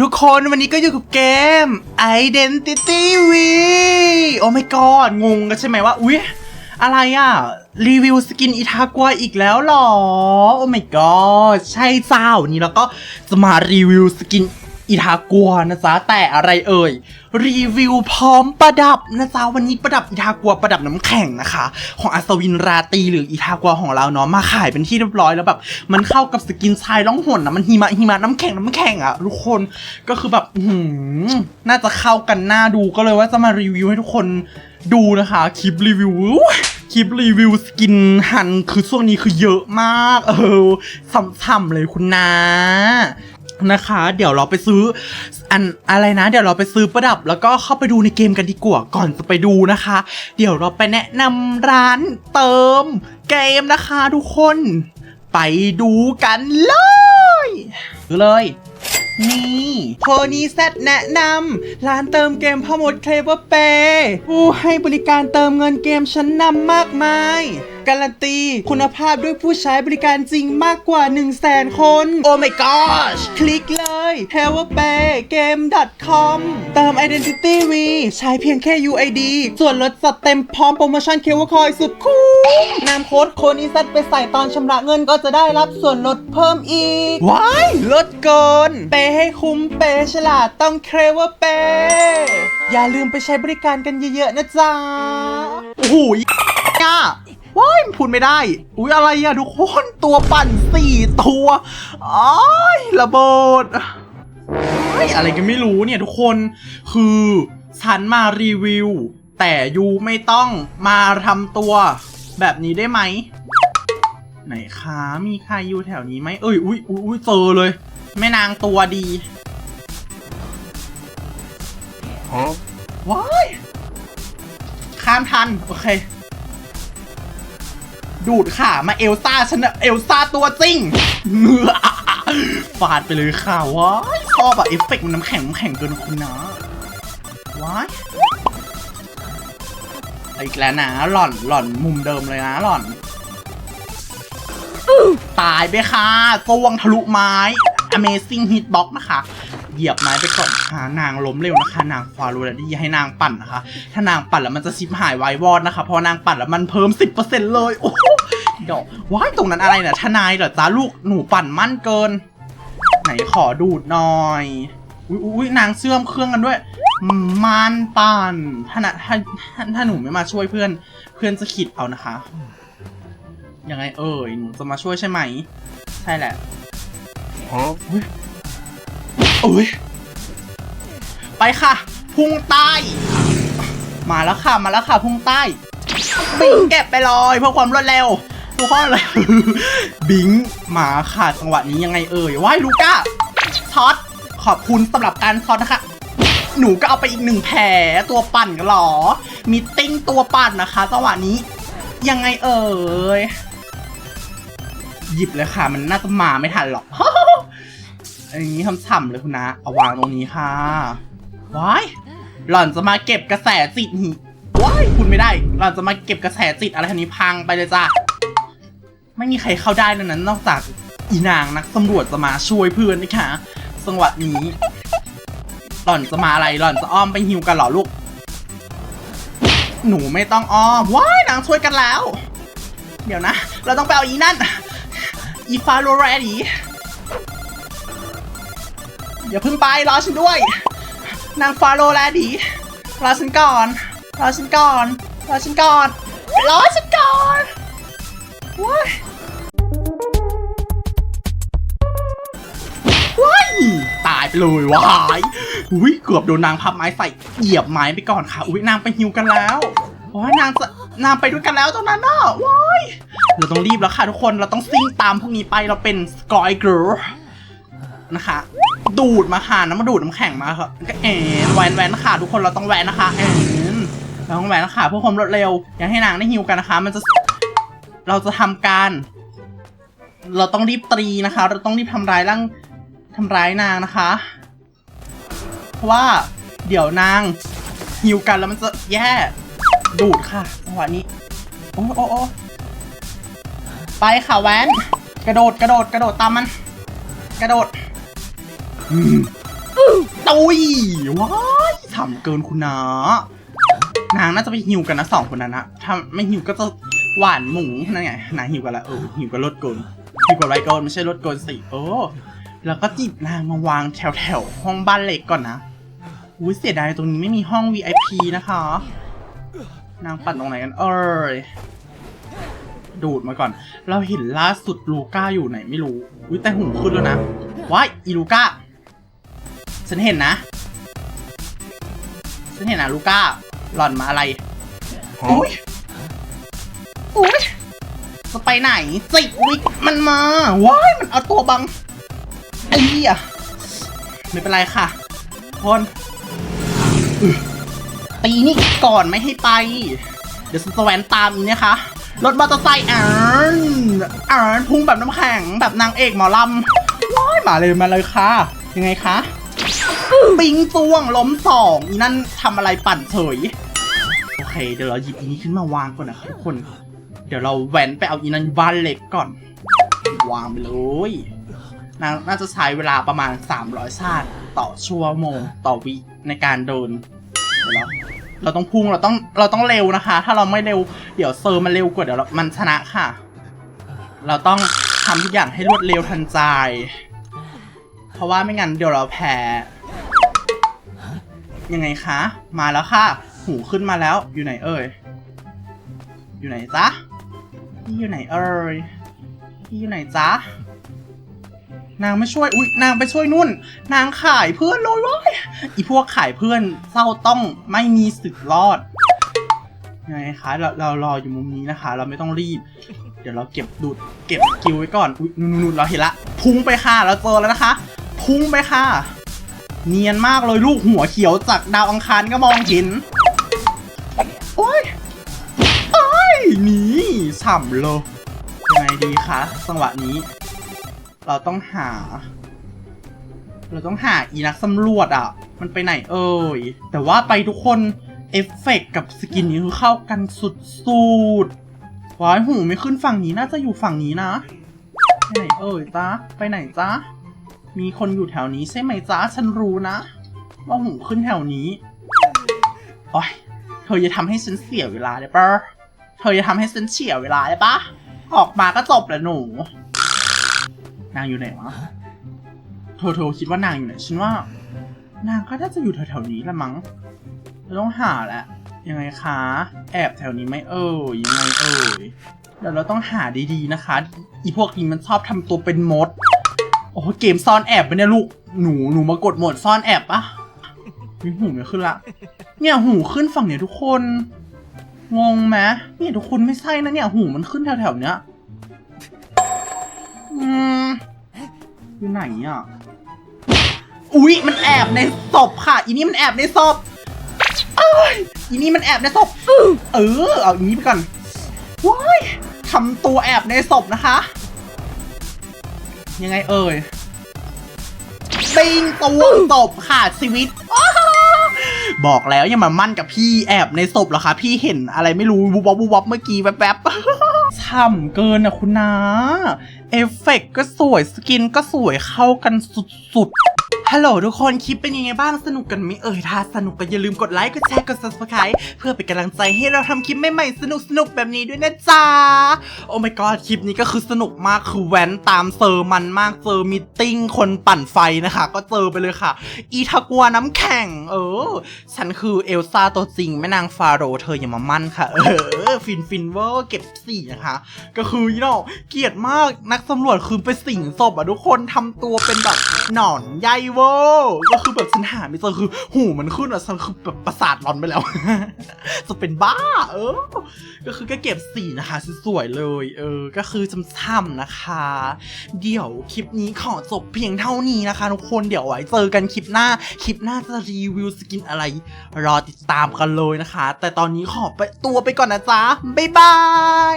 ทุกคนวันนี้ก็อยู่กับเกม Identity V โอ้ my god งงกันใช่ไหมว่า อุ๊ย อะไรอะ รีวิวสกินอิทากวอีกแล้วหรอ โอ้ my god ใช่เจ้าวันนี้เราก็จะมารีวิวสกิน อิทากัวนะจ๊ะแต่อะไรเอ่ย รีวิวพร้อมประดับนะจ๊ะวันนี้ประดับอิทากัวประดับน้ำแข็งนะคะ ของอัศวินราตีหรืออิทากัวของเราเนาะมาขายเป็นที่เรียบร้อยแล้วแบบ มันเข้ากับสกินชายล่องหนนะมันหิมะหิมะน้ำแข็งน้ำแข็งอะทุกคนก็คือแบบหือน่าจะเข้ากันหน่าดูก็เลยว่าจะมารีวิวให้ทุกคนดูนะคะคลิปรีวิวคลิปรีวิวสกินฮันคือช่วงนี้คือเยอะมาก เออซ้ำๆเลยคุณนา นะคะ เดี๋ยวเราไปซื้ออันอะไรนะ เดี๋ยวเราไปซื้อประดับ แล้วก็เข้าไปดูในเกมกันดีกว่าก่อนจะไปดูนะคะ เดี๋ยวเราไปแนะนำร้านเติมเกมนะคะทุกคน ไปดูกันเลยเลยนี่โทนี่แซดแนะนำร้านเติมเกมพ่อมดเคลเวอร์เปผู้ให้บริการเติมเงินเกมชั้นนำมากมาย การันตี คุณภาพด้วยผู้ใช้บริการจริงมากกว่า 1 0 0 0 0แสนคน โอ้ my gosh คลิกเลย h e l p e r p a y game com เติม identity v ใช้เพียงแค่ UID ส่วนลดจัดเต็มพร้อมโปรโมชั่นเคเวอร์คอยสุดคุ้มนำโค้ดโคนิซัตไปใส่ตอนชำระเงินก็จะได้รับส่วนลดเพิ่มอีก ว้ายลดเกินเปย์ให้คุ้มเปย์ฉลาดต้องเคลเวอร์เปย์อย่าลืมไปใช้บริการกันเยอะๆนะจ๊ะ โอ้โหอะ ว้ายมันพูดไม่ได้ อุ๊ย อะไรอะทุกคนตัวปั่นสี่ตัวอ้ายระเบิดอ้ายอะไรกันไม่รู้เนี่ยทุกคนคือฉันมารีวิว แต่ยูไม่ต้องมาทำตัว แบบนี้ได้ไหม ไหนคะมีใครอยู่แถวนี้ไหมเอ้ยอุ๊ยอุ๊ยอุ๊ยเจอเลย แม่นางตัวดีว้ายข้ามทัน โอเค ดูดขามาเอลซ่าฉันะเอลซ่าตัวจริงเงือฟาดไปเลยค่ะว้ายชอบอะเอฟเฟกต์มันน้ำแข็งน้ำแข็งเกินคุณนะว้ายอีกแล้วนะหล่อนหล่อนมุมเดิมเลยนะหล่อนตายไปค่ะกวงทะลุไม้ Amazing Hitbox นะคะ เหยียบไม้ไปก่อนค่ะนางล้มเร็วนะคะ นางควารูแลดี้ให้นางปั่นนะคะ ถ้านางปั่นแล้วมันจะชิบหายไวายวอดนะคะเพราะนางปั่นแล้วมันเพิ่ม 10%เลยโอ้โหดอกว้ายตรงนั้นอะไรเนี่ยทนายเหรอจ้าลูกหนูปั่นมั่นเกิน ไหนขอดูดหน่อยอุ้ยอุ้ยนางเชื่อมเครื่องกันด้วยมันปั่นถ้านะถ้าถ้าถ้าหนูไม่มาช่วยเพื่อน เพื่อนจะขิดเอานะคะยังไงเอ่ยหนูจะมาช่วยใช่ไหม ใช่แหละ อุ้ยไปค่ะ พุ่งใต้ มาแล้วค่ะ มาแล้วค่ะ พุ่งใต้ บิงเก็บไปเลยเพื่อความรวดเร็วทุกคนเลย บิงมาค่ะจังหวะนี้ยังไงเอ่ยว้ายลูก้าช็อตขอบคุณสำหรับการช็อตนะคะ หนูก็เอาไปอีกหนึ่งแผลตัวปั่นกันหรอ มีติ้งตัวปั่นนะคะจังหวะนี้ ยังไงเอ่ยหยิบเลยค่ะ มันน่าจะมาไม่ทันหรอก อันนี้ทำฉ่ำเลยคุณนะ เอาวางตรงนี้ค่ะ ว้าย หล่อนจะมาเก็บกระแสจิตหิว้ายคุณไม่ได้ หล่อนจะมาเก็บกระแสจิตอะไรทันนี้พังไปเลยจ้ะ ไม่มีใครเข้าได้ดังนั้น นอกจากอีนางนักตำรวจจะมาช่วยเพื่อนนะคะจังหวะนี้ หล่อนจะมาอะไร หล่อนจะอ้อมไปฮิวกันเหรอลูก หนูไม่ต้องอ้อม ว้ายนางช่วยกันแล้ว เดี๋ยวนะ เราต้องไปเอาอีนั่น อีฟาโรแรดี อย่าเพิ่งไปรอฉันด้วย นางฟาโรแรดีรอฉันก่อนรอฉันก่อนรอฉันก่อนรอฉันก่อนว้ายว้ายตายไปเลยว้ายอุ้ยเกือบโดนนางพับไม้ใส่เหยียบไม้ไปก่อนค่ะ อุ้ยนางไปฮิวกันแล้วว้ายนางจะนางไปด้วยกันแล้วตรงนั้นน่ะว้ายเราต้องรีบแล้วค่ะทุกคนเราต้องซิ่งตามพวกนี้ไปเราเป็นสกอยเกิร์ลนะคะ ดูดมาค่ะน้ำมาดูดน้ำแข็งมาค่ะก็เอ็นแวนแวนค่ะทุกคนเราต้องแวนนะคะเอ็นเราต้องแวนนะคะเพื่อความรวดเร็ว อย่าให้นางได้ฮิวกันนะคะ มันจะเราจะทำการ เราต้องรีบตรีนะคะ เราต้องรีบทำร้ายร่างทำร้ายนางนะคะ เพราะว่าเดี๋ยวนางฮิวกันแล้วมันจะแย่ ดูดค่ะจังหวะนี้โอ้โอ้โอ้ไปค่ะแวนกระโดดกระโดดกระโดดตามมัน กระโดด ตุยว้ายทำเกินคุณนะนางน่าจะไปหิวกันนะสองคนนั้นนะถ้าไม่หิวก็จะหวานหมูนั่นไงนางหิวกันละเออหิวกันรถเกินหิวกับไรเกินไม่ใช่รถเกินสิเออแล้วก็จิบนางมาวางแถวแถวห้องบ้านเล็กก่อนนะอุ้ยเสียดายตรงนี้ไม่มีห้อง VIP นะคะ นางปั่นตรงไหนกันเอ้ยดูดมาก่อน เราเห็นล่าสุดลูก้าอยู่ไหนไม่รู้ อุ้ยแต่หูขึ้นแล้วนะว้ายอีลูก้า ฉันเห็นนะ ฉันเห็นนะลูก้า หล่อนมาอะไรอุ้ยอุ้ยจะไปไหนสิวิกมันมา ว้ายมันเอาตัวบังไอ้เหี้ยไม่เป็นไรค่ะคนอึตีนี่ก่อนไม่ให้ไป เดี๋ยวฉันจะแวนตามอีกนะคะรถมอเตอร์ไซค์อ่านอ่านพุ่งแบบน้ำแข็งแบบนางเอกหมอลำว้ายมาเลยมาเลยค่ะ ยังไงคะ ปิงตวงล้มสองอีนั่นทำอะไรปั่นเฉย โอเค เดี๋ยวเราหยิบอีนี้ขึ้นมาวางก่อนนะครับทุกคน เดี๋ยวเราแหวนไปเอาอีนั่นบ้านเล็กก่อน วางไปเลยนน่าจะใช้เวลาประมาณ 300 ชาติ ต่อชั่วโมงต่อวิในการเดินเราเราต้องพุ่งเราต้องเราต้องเร็วนะคะ ถ้าเราไม่เร็วเดี๋ยวเซอร์มันเร็วกว่าเดี๋ยวมันชนะค่ะ เราต้องทำทุกอย่างให้รวดเร็วทันใจ เพราะว่าไม่งั้นเดี๋ยวเราแพ้ ยังไงคะ มาแล้วค่ะ หูขึ้นมาแล้ว อยู่ไหนเอ่ย อยู่ไหนจ๊ะพี่อยู่ไหนเอ่ยพี่อยู่ไหนจ๊ะ นางไม่ช่วย อุ๊ยนางไปช่วยนุ่น นางขายเพื่อนเลยว้ยอีพวกขายเพื่อนเศร้าต้องไม่มีสิทธิ์รอดยังไงคะเราเรารออยู่มุมนี้นะคะ เราไม่ต้องรีบ เดี๋ยวเราเก็บดูดเก็บกิลไว้ก่อนอุ๊ยนู่นเราเห็นละ พุ่งไปค่ะ เราเจอแล้วนะคะ พุ่งไปค่ะ เนียนมากเลยลูกหัวเขียวจากดาวอังคารก็มองเห็น โอ้ยโอ้ยหนีฉ่ำเลยยังไงดีคะจังหวะนี้ เราต้องหา เราต้องหาอีนักสำรวจอะ มันไปไหนเอ่ย แต่ว่าไปทุกคน เอฟเฟกต์กับสกินนี้คือเข้ากันสุดๆว้ายหูไม่ขึ้นฝั่งนี้น่าจะอยู่ฝั่งนี้นะ ไปไหนเอ่ยจ๊ะไปไหนจ๊ะ มีคนอยู่แถวนี้ใช่ไหมจ๊ะฉันรู้นะ ว่าหูขึ้นแถวนี้ โอ้ยเธออย่าทำให้ฉันเสียเวลาได้ปะเธออย่าทำให้ฉันเฉียเวลาได้ปะออกมาก็จบแล้วหนู นางอยู่ไหนวะเธอเธอคิดว่านางอยู่ไหนฉันว่า นางก็น่าจะอยู่แถวๆนี้ละมั้งเราต้องหาแหละยังไงคะ แอบแถวนี้ไหมเอ่ยยังไงเอ่ยเดี๋ยวเราต้องหาดีๆนะคะ อีพวกนี้มันชอบทำตัวเป็นมด โอ้โหเกมซ่อนแอบไปเนี่ยลูก หนูหนูมากดโหมดซ่อนแอบปะมีหูไม่ขึ้นละ เนี่ยหูขึ้นฝั่งเนี่ยทุกคน งงไหมเนี่ยทุกคนไม่ใช่นะเนี่ย หูมันขึ้นแถวๆเนี้ย อืมอยู่ไหนอะ อุ๊ยมันแอบในศพค่ะ อีนี่มันแอบในศพอ้อีนี่มันแอบในศพเออ เอาอีนี้ไปก่อนว้ายทำตัวแอบในศพนะคะ ยังไงเอ่ยปิงตัวศพค่ะชีวิต บอกแล้วอย่ามามั่นกับพี่แอบในศพเหรอคะพี่เห็นอะไรไม่รู้วูบวบวูบวบเมื่อกี้แป๊บๆช่ำเกินอะคุณนาเอฟเฟกต์ก็สวยสกินก็สวยเข้ากันสุดๆ ฮัลโหลทุกคนคลิปเป็นยังไงบ้างสนุกกันไหมเอ่ยถ้าสนุกก็อย่าลืมกดไลค์กดแชร์กด subscribe เพื่อเป็นกำลังใจให้เราทำคลิปใหม่ๆสนุกๆแบบนี้ด้วยนะจ๊ะโอ้ my god คลิปนี้ก็คือสนุกมากคือแว้นตามเซอร์มันมากเจอมิทติ้งคนปั่นไฟนะคะ ก็เจอไปเลยค่ะ อีทากัวน้ำแข็ง เออ ฉันคือเอลซ่าตัวจริงแม่นางฟาโรห์เธออย่ามามั่นค่ะ เออฟินฟินเวอร์เก็บสี่นะคะ ก็คือยี่เนาะเกลียดมากนักสำรวจคือไปสิงศพอะทุกคนทำตัวเป็นแบบหนอนใยเวอร์ก็คือแบบฉันหาไม่เจอคือ หูมันขึ้นอะฉันคือแบบประสาทร้อนไปแล้ว จะเป็นบ้า เออ ก็คือก็เก็บสีนะคะสวยๆเลย เออ ก็คือช่ำๆนะคะ เดี๋ยวคลิปนี้ขอจบเพียงเท่านี้นะคะทุกคนเดี๋ยวไว้เจอกันคลิปหน้า คลิปหน้าจะรีวิวสกินอะไร รอติดตามกันเลยนะคะ แต่ตอนนี้ขอไปตัวไปก่อนนะจ๊ะบ๊ายบาย